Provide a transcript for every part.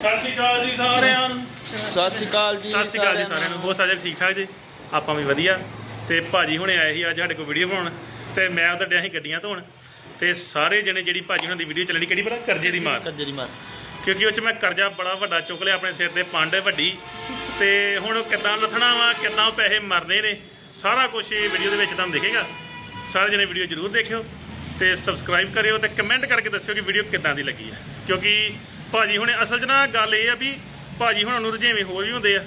ਸਤਿ ਸ਼੍ਰੀ ਅਕਾਲ ਜੀ ਸਾਰਿਆਂ ਨੂੰ। ਸਤਿ ਸ਼੍ਰੀ ਅਕਾਲ ਜੀ ਸਤਿ ਸ਼੍ਰੀ ਅਕਾਲ ਜੀ ਸਾਰਿਆਂ ਨੂੰ। ਬਹੁਤ ਸਾਰੇ ਠੀਕ ਠਾਕ ਜੀ? ਆਪਾਂ ਵੀ ਵਧੀਆ। ਤੇ ਭਾਜੀ ਹੁਣੇ ਆਏ ਸੀ ਅੱਜ ਸਾਡੇ ਕੋਲ ਵੀਡੀਓ ਬਣਾਉਣ। ਤੇ ਮੈਂ ਉਧਰ ਡਿਆ ਸੀ ਗੱਡੀਆਂ ਧੋਣ। ਤੇ ਸਾਰੇ ਜਣੇ ਜਿਹੜੀ ਭਾਜੀ ਹੁਣਾਂ ਦੀ ਵੀਡੀਓ ਚੱਲਣੀ ਕਿਹੜੀ ਪਤਾ? ਕਰਜ਼ੇ ਦੀ ਮਾਰ। ਕਰਜੇ ਦੀ ਮਾਰ। ਕਿਉਂਕਿ ਉਹ ਚ ਮੈਂ ਕਰਜ਼ਾ ਬੜਾ ਵੱਡਾ ਚੁੱਕ ਲਿਆ ਆਪਣੇ ਸਿਰ ਤੇ ਪੰਡ ਵੱਡੀ। ਤੇ ਹੁਣ ਕਿੱਦਾਂ ਲੱਥਣਾ ਵਾ ਕਿੱਦਾਂ ਉਹ ਪੈਸੇ ਮਰਨੇ ਨੇ ਸਾਰਾ ਕੁਝ ਇਹ ਵੀਡੀਓ ਦੇ ਵਿੱਚ ਤੁਹਾਨੂੰ ਦਿਖੇਗਾ। ਸਾਰੇ ਜਣੇ ਵੀਡੀਓ ਜ਼ਰੂਰ ਦੇਖਿਓ। ਤੇ ਸਬਸਕ੍ਰਾਈਬ ਕਰਿਓ ਤੇ ਕਮੈਂਟ ਕਰਕੇ ਦੱਸਿਓ ਕਿ ਵੀਡੀਓ ਕਿੱਦਾਂ ਦੀ ਲੱਗੀ ਹੈ। ਕਿਉਂਕਿ ਭਾਜੀ ਹੁਣੇ ਅਸਲ 'ਚ ਨਾ ਗੱਲ ਇਹ ਆ ਵੀ ਭਾਜੀ ਹੁਣ ਨੂੰ ਰੁਝੇਵੇਂ ਹੋਰ ਵੀ ਹੁੰਦੇ ਆ।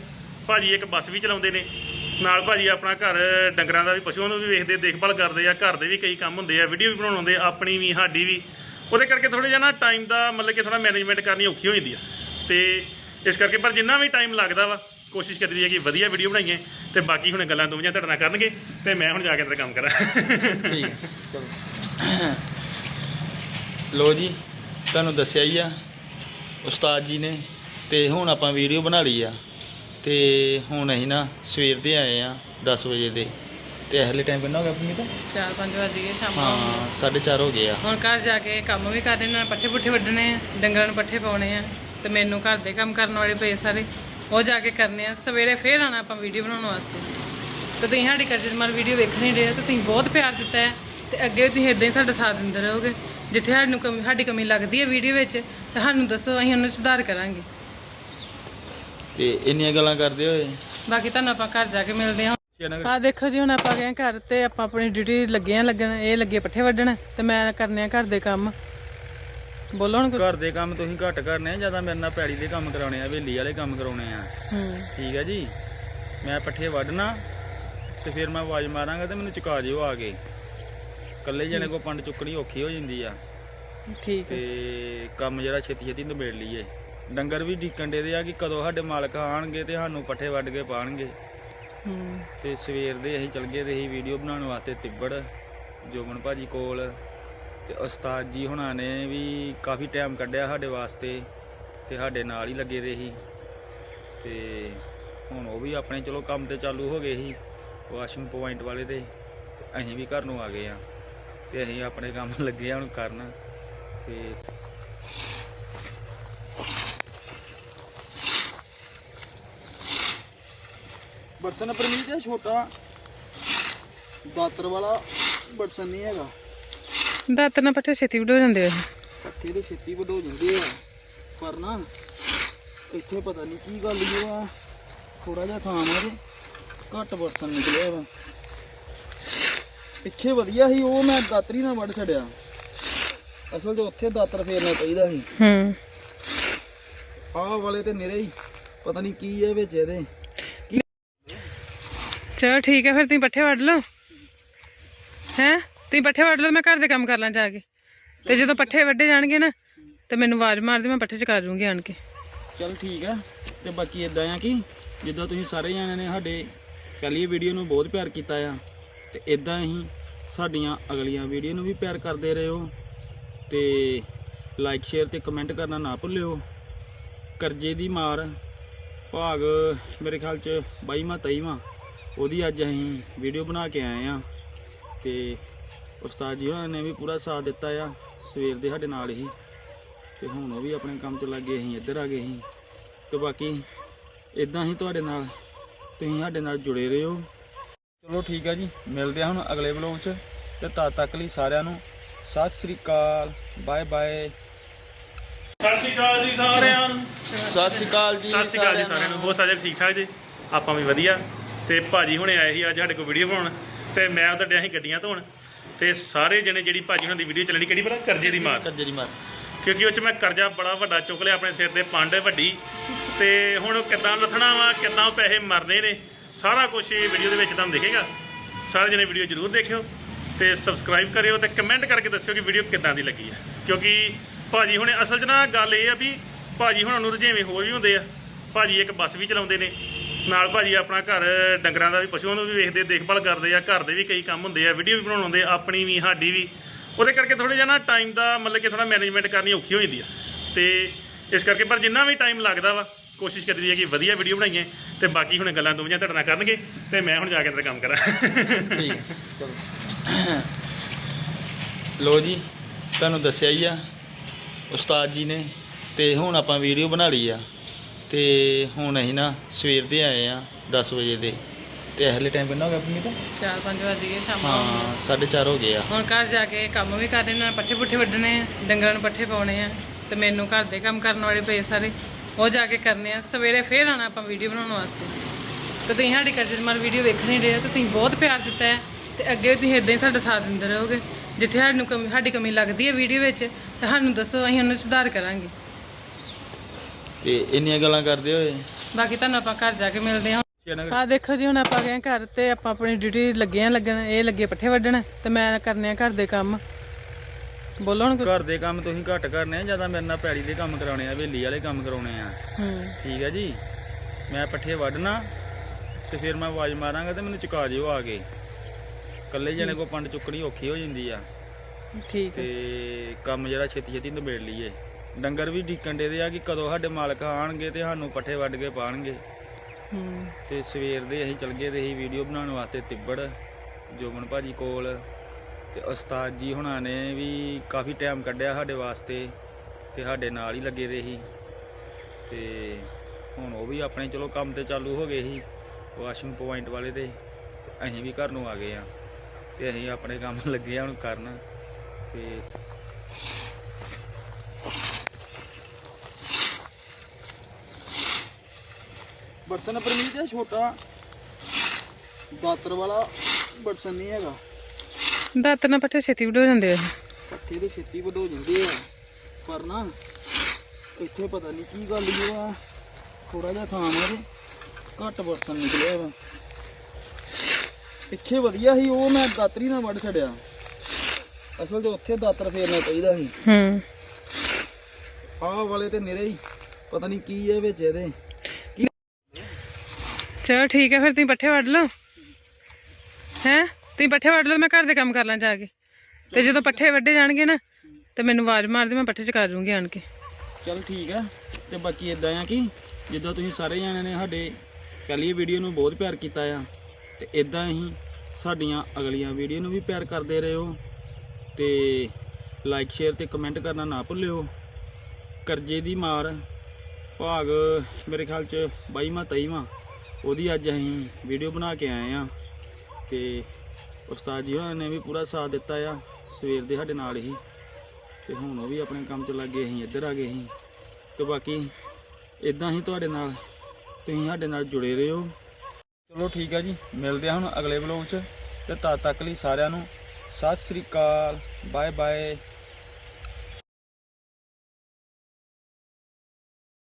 ਭਾਜੀ ਇੱਕ ਬੱਸ ਵੀ ਚਲਾਉਂਦੇ ਨੇ। ਨਾਲ ਭਾਜੀ ਆਪਣਾ ਘਰ ਡੰਗਰਾਂ ਦਾ ਵੀ ਪਸ਼ੂਆਂ ਨੂੰ ਵੀ ਵੇਖਦੇ, ਦੇਖਭਾਲ ਕਰਦੇ ਆ। ਘਰ ਦੇ ਵੀ ਕਈ ਕੰਮ ਹੁੰਦੇ ਆ ਵੀਡੀਓ ਵੀ ਬਣਾਉਣ ਹੁੰਦੇ ਆਪਣੀ ਵੀ, ਸਾਡੀ ਵੀ। ਉਹਦੇ ਕਰਕੇ ਥੋੜਾ ਜਿਹਾ ਨਾ ਟਾਈਮ ਦਾ ਮਤਲਬ ਕਿ ਥੋੜਾ ਮੈਨੇਜਮੈਂਟ ਕਰਨੀ ਔਖੀ ਹੋ ਜਾਂਦੀ ਆ। ਤੇ ਇਸ ਕਰਕੇ ਪਰ ਜਿੰਨਾ ਵੀ ਟਾਈਮ ਲੱਗਦਾ ਵਾ, ਕੋਸ਼ਿਸ਼ ਕਰੀਦੀ ਹੈ ਕਿ ਵਧੀਆ ਵੀਡੀਓ ਬਣਾਈਏ ਤੇ ਬਾਕੀ ਹੁਣ ਗੱਲਾਂ ਦੋਵੇਂ ਤੁਹਾਡੇ ਨਾਲ ਕਰਨਗੇ ਤੇ ਮੈਂ ਹੁਣ ਜਾ ਕੇ ਅੰਦਰ ਕੰਮ ਕਰਾਂ। ਠੀਕ ਚਲੋ। ਲੋ ਜੀ, ਤੁਹਾਨੂੰ ਦੱਸਿਆ ਹੀ ਆ ਉਸਤਾਦ ਜੀ ਨੇ ਤੇ ਹੁਣ ਆਪਾਂ ਵੀਡੀਓ ਬਣਾ ਲਈ ਆ। ਤੇ ਹੁਣ ਅਸੀਂ ਨਾ ਸਵੇਰ ਦੇ ਆਏ ਆ 10 ਵਜੇ ਦੇ। ਤੇ ਇਹ ਹਲੇ ਟਾਈਮ ਕਿੰਨਾ ਹੋ ਗਿਆ ਆਪਣੀ ਤਾਂ ਚਾਰ ਪੰਜ ਵੱਜ ਗਏ ਸ਼ਾਮ ਨੂੰ। ਹਾਂ 4:30 ਹੋ ਗਏ ਆ। ਹੁਣ ਘਰ ਜਾ ਕੇ ਕੰਮ ਵੀ ਕਰਨੇ ਨੇ ਪੱਠੇ ਪੁੱਠੇ ਵੱਢਣੇ ਆ ਡੰਗਰਾਂ ਨੂੰ ਪੱਠੇ ਪਾਉਣੇ ਆ। ਤੇ ਮੈਨੂੰ ਘਰ ਦੇ ਕੰਮ ਕਰਨ ਵਾਲੇ ਪਏ ਸਾਰੇ। ਉਹ ਜਾ ਕੇ ਕਰਨੇ ਆ। ਸਵੇਰੇ ਫੇਰ ਆਣਾ ਆਪਾਂ ਵੀਡੀਓ ਬਣਾਉਣ ਵਾਸਤੇ। ਤੇ ਤੁਸੀਂ ਸਾਡੀ ਕਰਜੇ ਮਾਰ ਵੀਡੀਓ ਵੇਖਣੀ ਰਹੇ ਤੇ ਤੁਸੀਂ ਬਹੁਤ ਪਿਆਰ ਦਿੱਤਾ ਹੈ। ਤੇ ਅੱਗੇ ਵੀ ਤੁਸੀਂ ਇਦਾਂ ਹੀ ਸਾਡਾ ਸਾਥ ਦਿੰਦੇ ਰਹੋਗੇ। ਜਿੱਥੇ ਸਾਨੂੰ ਕਮੀ ਸਾਡੀ ਕਮੀ ਲੱਗਦੀ ਹੈ ਵੀਡੀਓ ਵਿੱਚ ਤੇ ਸਾਨੂੰ ਦੱਸੋ ਅਸੀਂ ਉਹਨੂੰ ਸੁਧਾਰ ਕਰਾਂਗੇ। ਤੇ ਇੰਨੀਆਂ ਗੱਲਾਂ ਕਰਦੇ ਹੋਏ? ਬਾਕੀ ਤੁਹਾਨੂੰ ਆਪਾਂ ਘਰ ਜਾ ਕੇ ਮਿਲਦੇ ਹਾਂ। ਆ ਦੇਖੋ ਜੀ ਹੁਣ ਆਪਾਂ ਗਏ ਘਰ ਤੇ ਆਪਾਂ ਆਪਣੀ ਡਿਊਟੀ ਲੱਗੇ ਆ ਲੱਗਣ ਇਹ ਲੱਗੇ ਪੱਠੇ ਵੱਢਣ ਤੇ ਮੈਂ ਕਰਨੇ ਆ ਘਰ ਦੇ ਕੰਮ। ਬੋਲੋ ਹੁਣ ਕੁਛ। ਘਰ ਦੇ ਕੰਮ ਤੁਸੀਂ ਘੱਟ ਕਰਨੇ ਆ ਜ਼ਿਆਦਾ ਮੇਰੇ ਨਾਲ ਪੈੜੀ ਦੇ ਕੰਮ ਕਰਾਉਣੇ ਆ ਹਵੇਲੀ ਵਾਲੇ ਕੰਮ ਕਰਾਉਣੇ ਆ? ਹੂੰ। ਠੀਕ ਹੈ ਜੀ। ਮੈਂ ਪੱਠੇ ਵੱਢਣਾ ਤੇ ਫਿਰ ਮੈਂ ਆਵਾਜ਼ ਮਾਰਾਂਗਾ ਤੇ ਮੈਨੂੰ ਚੁਕਾ ਜਿਓ ਆ ਕੇ। ਇਕੱਲੇ ਜਣੇ ਕੋ ਪੰਡ ਚੁੱਕਣੀ ਔਖੀ ਹੋ ਜਾਂਦੀ ਆ। ਠੀਕ ਹੈ ਤੇ ਕੰਮ ਜਿਹੜਾ ਛੇਤੀ ਛੇਤੀ ਨਿਬੇੜ ਲਈਏ। ਡੰਗਰ ਵੀ ਢੀਕਣ ਦੇ ਆ ਕਿ ਕਦੋਂ ਸਾਡੇ ਮਾਲਕ ਆਣਗੇ ਤੇ ਸਾਨੂੰ ਪੱਠੇ ਵੱਢ ਕੇ ਪਾਣਗੇ। ਹੂੰ। ਤੇ ਸਵੇਰ ਦੇ ਅਸੀਂ ਚਲ ਗਏ ਤੇ ਅਸੀਂ ਵੀਡੀਓ ਬਣਾਉਣ ਵਾਸਤੇ ਤਿੱਬੜ ਜੋਬਨ ਭਾਜੀ ਕੋਲ। ਤੇ ਉਸਤਾਦ ਜੀ ਹੁਣਾਂ ਨੇ ਵੀ ਕਾਫੀ ਟਾਈਮ ਕੱਢਿਆ ਸਾਡੇ ਵਾਸਤੇ ਤੇ ਸਾਡੇ ਨਾਲ ਹੀ ਲੱਗੇ ਰਹੇ ਸੀ। ਤੇ ਹੁਣ ਉਹ ਵੀ ਆਪਣੇ ਚਲੋ ਕੰਮ ਤੇ ਚਾਲੂ ਹੋ ਗਏ ਸੀ ਵਾਸ਼ਿੰਗ ਪੁਆਇੰਟ ਵਾਲੇ ਤੇ ਅਸੀਂ ਵੀ ਘਰ ਨੂੰ ਆ ਗਏ ਆ। ਤੇ ਅਸੀਂ ਆਪਣੇ ਕੰਮ ਲੱਗੇ ਆ ਹੁਣ ਕਰਨ। ਤੇ ਬਰਤਨ ਪਰਮੀਤ ਹੈ ਛੋਟਾ ਦਾਤਰ ਵਾਲਾ ਬਰਤਨ ਨਹੀਂ ਹੈਗਾ। ਦਾਤਰ ਨਾਲ ਪੱਠੇ ਛੇਤੀ ਵਢੋ ਜਾਂਦੇ ਆ ਪੱਠੇ ਦੇ ਛੇਤੀ ਵਧੋ ਜਾਂਦੇ ਆ। ਪਰ ਨਾ ਇੱਥੇ ਪਤਾ ਨਹੀਂ ਕੀ ਗੱਲ ਈ ਆ। ਥੋੜਾ ਜਿਹਾ ਥਾਂ ਆ ਤੇ ਘੱਟ ਬਰਤਨ ਨਿਕਲਿਆ ਵਾ। ਪਿੱਛੇ ਵਧੀਆ ਸੀ ਉਹ ਮੈਂ ਦਾਤਰੀ ਨਾਲ ਵੱਢ ਛੜਿਆ ਅਸਲ 'ਚ ਉੱਥੇ ਦਾਤਰ ਫੇਰਨਾ ਚਾਹੀਦਾ ਸੀ। ਹੂੰ। ਆਹ ਵਾਲੇ ਤੇ ਨੇਰੇ ਹੀ ਪਤਾ ਨਹੀਂ ਕੀ ਹੈ ਵਿੱਚ ਇਹਦੇ। ਚਲੋ ਠੀਕ ਹੈ ਫਿਰ ਤੁਸੀਂ ਪੱਠੇ ਵੱਢ ਲਓ। ਹੈ? ਤੁਸੀਂ ਪੱਠੇ ਵੱਢ ਲਓ ਮੈਂ ਘਰ ਦੇ ਕੰਮ ਕਰ ਲਾਂ ਜਾ ਕੇ। ਤੇ ਜਦੋਂ ਪੱਠੇ ਵੱਢੇ ਜਾਣਗੇ ਨਾ ਤੇ ਮੈਨੂੰ ਆਵਾਜ਼ ਮਾਰ ਦਿਓ ਮੈਂ ਪੱਠੇ ਚਕਾ ਦੂੰਗੀ ਆਣ ਕੇ। ਚਲ ਠੀਕ ਆ ਤੇ ਬਾਕੀ ਇਦਾਂ ਆ ਕਿ ਜਿੱਦਾਂ ਤੁਸੀਂ ਸਾਰੇ ਜਣਿਆਂ ਨੇ ਸਾਡੇ ਪਹਿਲੀ ਵੀਡੀਓ ਨੂੰ ਬਹੁਤ ਪਿਆਰ ਕੀਤਾ ਆ ਤੇ ਇਦਾਂ ਹੀ ਸਾਡੀਆਂ ਅਗਲੀਆਂ ਵੀਡੀਓ ਨੂੰ ਵੀ ਪਿਆਰ ਕਰਦੇ ਰਹੋ ਤੇ ਲਾਈਕ ਸ਼ੇਅਰ ਤੇ ਕਮੈਂਟ ਕਰਨਾ ਨਾ ਭੁੱਲਿਓ। ਕਰਜ਼ੇ ਦੀ ਮਾਰ, ਭਾਗ ਮੇਰੇ ਖਿਆਲ ਚ 22ਵਾਂ 23ਵਾਂ ਉਹਦੀ ਅੱਜ ਅਸੀਂ ਵੀਡੀਓ ਬਣਾ ਕੇ ਆਏ ਆ ਤੇ ਉਸਤਾਦ ਜੀ ਹੋਣਾ ਨੇ ਵੀ ਪੂਰਾ ਸਾਥ ਦਿੱਤਾ ਆ, ਸਵੇਰ ਦੇ ਸਾਡੇ ਨਾਲ ਹੀ। ਤੇ ਹੁਣ ਉਹ ਵੀ ਆਪਣੇ ਕੰਮ 'ਚ ਲੱਗੇ ਅਸੀਂ ਇੱਧਰ ਆ ਗਏ ਅਸੀਂ ਤੇ ਬਾਕੀ ਇਦਾਂ ਹੀ ਤੁਹਾਡੇ ਨਾਲ, ਤੁਸੀਂ ਸਾਡੇ ਨਾਲ ਜੁੜੇ ਰਹੋ। ਚਲੋ ਠੀਕ ਆ ਜੀ ਮਿਲਦੇ ਆ ਹੁਣ ਅਗਲੇ ਵਲੋਗ 'ਚ। ਤੇ ਤਦ ਤੱਕ ਲਈ ਸਾਰਿਆਂ ਨੂੰ ਸਤਿ ਸ੍ਰੀ ਅਕਾਲ ਬਾਏ ਬਾਏ। ਸਤਿ ਸ਼੍ਰੀ ਅਕਾਲ ਜੀ ਸਾਰਿਆਂ ਨੂੰ। ਸਤਿ ਸ੍ਰੀ ਅਕਾਲ ਜੀ ਸਤਿ ਸ਼੍ਰੀ ਅਕਾਲ ਜੀ ਸਾਰਿਆਂ ਨੂੰ। ਬਹੁਤ ਸਾਰੇ ਠੀਕ ਠਾਕ ਜੀ? ਆਪਾਂ ਵੀ ਵਧੀਆ। ਤੇ ਭਾਜੀ ਹੁਣੇ ਆਏ ਸੀ ਅੱਜ ਸਾਡੇ ਕੋਲ ਵੀਡੀਓ ਬਣਾਉਣ। ਤੇ ਮੈਂ ਉਧਰ ਡਿਆ ਸੀ ਗੱਡੀਆਂ ਧੋਣ। ਤੇ ਸਾਰੇ ਜਣੇ ਜਿਹੜੀ ਭਾਜੀ ਹੁਣਾਂ ਦੀ ਵੀਡੀਓ ਚੱਲਣੀ ਕਿਹੜੀ ਪਤਾ ਕਰਜ਼ੇ ਦੀ ਮਾਰ। ਕਰਜੇ ਦੀ ਮਾਰ। ਕਿਉਂਕਿ ਉਹ ਚ ਮੈਂ ਕਰਜ਼ਾ ਬੜਾ ਵੱਡਾ ਚੁੱਕ ਲਿਆ ਆਪਣੇ ਸਿਰ ਤੇ ਪੰਡ ਵੱਡੀ। ਤੇ ਹੁਣ ਉਹ ਕਿੱਦਾਂ ਲੱਥਣਾ ਵਾ ਕਿੱਦਾਂ ਉਹ ਪੈਸੇ ਮਰਨੇ ਨੇ। ਸਾਰਾ ਕੁਝ ਇਹ ਵੀਡੀਓ ਦੇ ਵਿੱਚ ਤੁਹਾਨੂੰ ਦਿਖੇਗਾ। ਸਾਰੇ ਜਣੇ ਵੀਡੀਓ ਜ਼ਰੂਰ ਦੇਖਿਓ ਤੇ ਸਬਸਕ੍ਰਾਈਬ ਕਰਿਓ ਤੇ ਕਮੈਂਟ ਕਰਕੇ ਦੱਸਿਓ ਕਿ ਵੀਡੀਓ ਕਿੱਦਾਂ ਦੀ ਲੱਗੀ ਹੈ। ਕਿਉਂਕਿ ਭਾਜੀ ਹੁਣੇ ਅਸਲ 'ਚ ਨਾ ਗੱਲ ਇਹ ਆ ਵੀ ਭਾਜੀ ਹੁਣ ਨੂੰ ਰੁਝੇਵੇਂ ਹੋਰ ਵੀ ਹੁੰਦੇ ਆ। ਭਾਜੀ ਇੱਕ ਬੱਸ ਵੀ ਚਲਾਉਂਦੇ ਨੇ, ਨਾਲ ਭਾਜੀ ਆਪਣਾ ਘਰ ਡੰਗਰਾਂ ਦਾ ਵੀ ਪਸ਼ੂਆਂ ਨੂੰ ਵੀ ਵੇਖਦੇ, ਦੇਖਭਾਲ ਕਰਦੇ ਆ, ਘਰ ਦੇ ਵੀ ਕਈ ਕੰਮ ਹੁੰਦੇ ਆ ਵੀਡੀਓ ਵੀ ਬਣਾਉਣ ਹੁੰਦੇ ਆਪਣੀ ਵੀ, ਸਾਡੀ ਵੀ। ਉਹਦੇ ਕਰਕੇ ਥੋੜਾ ਜਿਹਾ ਨਾ ਟਾਈਮ ਦਾ ਮਤਲਬ ਕਿ ਥੋੜਾ ਮੈਨੇਜਮੈਂਟ ਕਰਨੀ ਔਖੀ ਹੋ ਜਾਂਦੀ ਆ। ਤੇ ਇਸ ਕਰਕੇ ਪਰ ਜਿੰਨਾ ਵੀ ਟਾਈਮ ਲੱਗਦਾ ਵਾ ਕੋਸ਼ਿਸ਼ ਕਰੀਦੀ ਹੈ ਕਿ ਵਧੀਆ ਵੀਡੀਓ ਬਣਾਈਏ ਤੇ ਬਾਕੀ ਹੁਣ ਗੱਲਾਂ ਦੋਵੇਂ ਤੁਹਾਡੇ ਨਾਲ ਕਰਨਗੇ ਤੇ ਮੈਂ ਹੁਣ ਜਾ ਕੇ ਅੰਦਰ ਕੰਮ ਕਰਾਂ। ਠੀਕ ਹੈ, ਚਲੋ। ਲੋ ਜੀ ਤੁਹਾਨੂੰ ਦੱਸਿਆ ਹੀ ਆ ਉਸਤਾਦ ਜੀ ਨੇ ਤੇ ਹੁਣ ਆਪਾਂ ਵੀਡੀਓ ਬਣਾ ਲਈ ਆ। ਤੇ ਹੁਣ ਅਸੀਂ ਨਾ ਸਵੇਰ ਦੇ ਆਏ ਆ 10 ਵਜੇ ਦੇ। ਤੇ ਇਹਲੇ ਟਾਈਮ ਕਿੰਨਾ ਹੋ ਗਿਆ ਪਨੀਤ? 4-5 ਵਜੇ ਗਏ ਸ਼ਾਮ ਹਾਂ 4:30 ਹੋ ਗਏ ਆ। ਹੁਣ ਘਰ ਜਾ ਕੇ ਕੰਮ ਵੀ ਕਰਨੇ ਨਾਲ ਪੱਠੇ ਪੁੱਠੇ ਵੱਢਣੇ ਆ ਡੰਗਰਾਂ ਨੂੰ ਪੱਠੇ ਪਾਉਣੇ ਆ ਤੇ ਮੈਨੂੰ ਘਰ ਦੇ ਕੰਮ ਕਰਨ ਵਾਲੇ ਪਏ ਸਾਰੇ। ਉਹ ਜਾ ਕੇ ਕਰਨੇ ਆ। ਸਵੇਰੇ ਫੇਰ ਆਣਾ ਆਪਾਂ ਵੀਡੀਓ ਬਣਾਉਣ ਵਾਸਤੇ। ਤੇ ਤੁਸੀਂ ਸਾਡੀ ਕਰਜੇ ਮਾਰ ਵੀਡੀਓ ਵੇਖਣੀ ਰਹੇ ਤੇ ਤੁਸੀਂ ਬਹੁਤ ਪਿਆਰ ਦਿੱਤਾ ਹੈ। ਤੇ ਅੱਗੇ ਵੀ ਤੁਸੀਂ ਇਦਾਂ ਹੀ ਸਾਡਾ ਸਾਥ ਦਿੰਦੇ ਰਹੋਗੇ। ਜਿੱਥੇ ਸਾਨੂੰ ਕਮੀ ਸਾਡੀ ਕਮੀ ਲੱਗਦੀ ਹੈ ਵੀਡੀਓ ਵਿੱਚ ਤੇ ਸਾਨੂੰ ਦੱਸੋ ਅਸੀਂ ਉਹਨੂੰ ਸੁਧਾਰ ਕਰਾਂਗੇ। ਤੇ ਇੰਨੀਆਂ ਗੱਲਾਂ ਕਰਦੇ ਹੋਏ? ਬਾਕੀ ਤੁਹਾਨੂੰ ਆਪਾਂ ਘਰ ਜਾ ਕੇ ਮਿਲਦੇ ਹਾਂ। ਆ ਦੇਖੋ ਜੀ ਹੁਣ ਆਪਾਂ ਗਏ ਘਰ ਤੇ ਆਪਾਂ ਆਪਣੀ ਡਿਊਟੀ ਲੱਗੇ ਆ ਲੱਗਣ ਇਹ ਲੱਗੇ ਪੱਠੇ ਵੱਢਣ ਤੇ ਮੈਂ ਕਰਨੇ ਆ ਘਰ ਦੇ ਕੰਮ। ਬੋਲੋ ਹੁਣ ਕੁਛ। ਘਰ ਦੇ ਕੰਮ ਤੁਸੀਂ ਘੱਟ ਕਰਨੇ ਆ ਜ਼ਿਆਦਾ ਮੇਰੇ ਨਾਲ ਪੈੜੀ ਦੇ ਕੰਮ ਕਰਾਉਣੇ ਆ ਹਵੇਲੀ ਵਾਲੇ ਕੰਮ ਕਰਾਉਣੇ ਆ। ਹੂੰ। ਠੀਕ ਹੈ ਜੀ? ਮੈਂ ਪੱਠੇ ਵੱਢਣਾ ਤੇ ਫਿਰ ਮੈਂ ਆਵਾਜ਼ ਮਾਰਾਂਗਾ ਤੇ ਮੈਨੂੰ ਚੁਕਾ ਜਿਓ ਆ ਕੇ। ਇਕੱਲੇ ਜਣੇ ਕੋ ਪੰਡ ਚੁੱਕਣੀ ਔਖੀ ਹੋ ਜਾਂਦੀ ਆ। ਠੀਕ ਹੈ। ਤੇ ਕੰਮ ਜਿਹੜਾ ਛੇਤੀ ਛੇਤੀ ਨਿਬੇੜ ਲਈਏ। ਡੰਗਰ ਵੀ ਢੀਕਣ ਦੇ ਆ ਕਿ ਕਦੋਂ ਸਾਡੇ ਮਾਲਕ ਆਣਗੇ ਤੇ ਸਾਨੂੰ ਪੱਠੇ ਵੱਢ ਕੇ ਪਾਣਗੇ। ਹੂੰ। ਤੇ ਸਵੇਰ ਦੇ ਅਸੀਂ ਚਲ ਗਏ ਤੇ ਅਸੀਂ ਵੀਡੀਓ ਬਣਾਉਣ ਵਾਸਤੇ ਤਿੱਬੜ ਜੋਬਨ ਭਾਜੀ ਕੋਲ। ਤੇ ਉਸਤਾਦ ਜੀ ਹੁਣਾਂ ਨੇ ਵੀ ਕਾਫੀ ਟਾਈਮ ਕੱਢਿਆ ਸਾਡੇ ਵਾਸਤੇ ਤੇ ਸਾਡੇ ਨਾਲ ਹੀ ਲੱਗੇ ਰਹੇ ਸੀ। ਤੇ ਹੁਣ ਉਹ ਵੀ ਆਪਣੇ ਚਲੋ ਕੰਮ ਤੇ ਚਾਲੂ ਹੋ ਗਏ ਸੀ ਵਾਸ਼ਿੰਗ ਪੁਆਇੰਟ ਵਾਲੇ ਤੇ। ਅਸੀਂ ਵੀ ਘਰ ਨੂੰ ਆ ਗਏ ਆ ਤੇ ਅਸੀਂ ਆਪਣੇ ਕੰਮ ਲੱਗੇ ਆ ਹੁਣ ਕਰਨ। ਤੇ ਬਰਤਨ ਪਰਮੀਤ ਹੈ ਛੋਟਾ। ਦਾਤਰ ਵਾਲਾ ਬਰਤਨ ਨਹੀਂ ਹੈਗਾ। ਦਾਤਰ ਨਾਲ ਪੱਠੇ ਛੇਤੀ ਵਢੋ ਜਾਂਦੇ ਆ ਪੱਠੇ ਦੇ ਛੇਤੀ ਵਧੋ ਜਾਂਦੇ ਆ। ਪਰ ਨਾ ਇੱਥੇ ਪਤਾ ਨਹੀਂ ਕੀ ਗੱਲ ਈ ਆ। ਥੋੜਾ ਜਿਹਾ ਥਾਂ ਆ ਤੇ ਘੱਟ ਬਰਤਨ ਨਿਕਲਿਆ ਵਾ। ਪਿੱਛੇ ਵਧੀਆ ਸੀ ਉਹ ਮੈਂ ਦਾਤਰੀ ਨਾਲ ਵੱਢ ਛੱਡਿਆ। ਅਸਲ ਤੇ ਉੱਥੇ ਦਾਤਰ ਫੇਰਨਾ ਚਾਹੀਦਾ ਸੀ। ਹੂੰ। ਆਹ ਵਾਲੇ ਤੇ ਨੇਰੇ ਹੀ। ਪਤਾ ਨਹੀਂ ਕੀ ਹੈ ਵਿੱਚ ਇਹਦੇ। ਚਲੋ ਠੀਕ ਹੈ ਫਿਰ ਤੁਸੀਂ ਪੱਠੇ ਵੱਢ ਲਓ। ਹੈ? ਤੁਸੀਂ ਪੱਠੇ ਵੱਢ ਲਓ, ਮੈਂ ਘਰ ਦੇ ਕੰਮ ਕਰ ਲਾਂ ਜਾ ਕੇ। ਤੇ ਜਦੋਂ ਪੱਠੇ ਵੱਢੇ ਜਾਣਗੇ ਨਾ, ਤੇ ਮੈਨੂੰ ਆਵਾਜ਼ ਮਾਰ ਦੇ ਮੈਂ ਪੱਠੇ ਚਕਾ ਦੂੰਗੀ ਆਣ ਕੇ। ਚਲ ਠੀਕ ਆ। ਤੇ ਬਾਕੀ ਇਦਾਂ ਆ ਕਿ ਜਿੱਦਾਂ ਤੁਸੀਂ ਸਾਰੇ ਜਣਿਆਂ ਨੇ ਸਾਡੇ ਪਹਿਲੀ ਵੀਡੀਓ ਨੂੰ ਬਹੁਤ ਪਿਆਰ ਕੀਤਾ ਆ, ਤੇ ਇਦਾਂ ਹੀ ਸਾਡੀਆਂ ਅਗਲੀਆਂ ਵੀਡੀਓ ਨੂੰ ਵੀ ਪਿਆਰ ਕਰਦੇ ਰਹੋ, ਤੇ ਲਾਈਕ ਸ਼ੇਅਰ ਤੇ ਕਮੈਂਟ ਕਰਨਾ ਨਾ ਭੁੱਲਿਓ। ਕਰਜ਼ੇ ਦੀ ਮਾਰ, ਭਾਗ ਮੇਰੇ ਖਿਆਲ ਚ 22ਵਾਂ 23ਵਾਂ ਉਹਦੀ ਅੱਜ ਅਸੀਂ ਵੀਡੀਓ ਬਣਾ ਕੇ ਆਏ ਆ, ਤੇ ਉਸਤਾਦ ਜੀ ਉਹਨਾਂ ਨੇ ਵੀ ਪੂਰਾ ਸਾਥ ਦਿੱਤਾ ਆ, ਸਵੇਰ ਦੇ ਸਾਡੇ ਨਾਲ ਹੀ। ਤੇ ਹੁਣ ਉਹ ਵੀ ਆਪਣੇ ਕੰਮ 'ਚ ਲੱਗ ਗਏ ਅਸੀਂ ਇੱਧਰ ਆ ਗਏ ਅਸੀਂ ਤੇ ਬਾਕੀ ਇਦਾਂ ਹੀ ਤੁਹਾਡੇ ਨਾਲ, ਤੁਸੀਂ ਸਾਡੇ ਨਾਲ ਜੁੜੇ ਰਹੋ। ਚਲੋ ਠੀਕ ਆ ਜੀ, ਮਿਲਦੇ ਆ ਹੁਣ ਅਗਲੇ ਵਲੋਗ 'ਚ। ਤੇ ਤਦ ਤੱਕ ਲਈ ਸਾਰਿਆਂ ਨੂੰ ਸਤਿ ਸ੍ਰੀ ਅਕਾਲ ਬਾਏ ਬਾਏ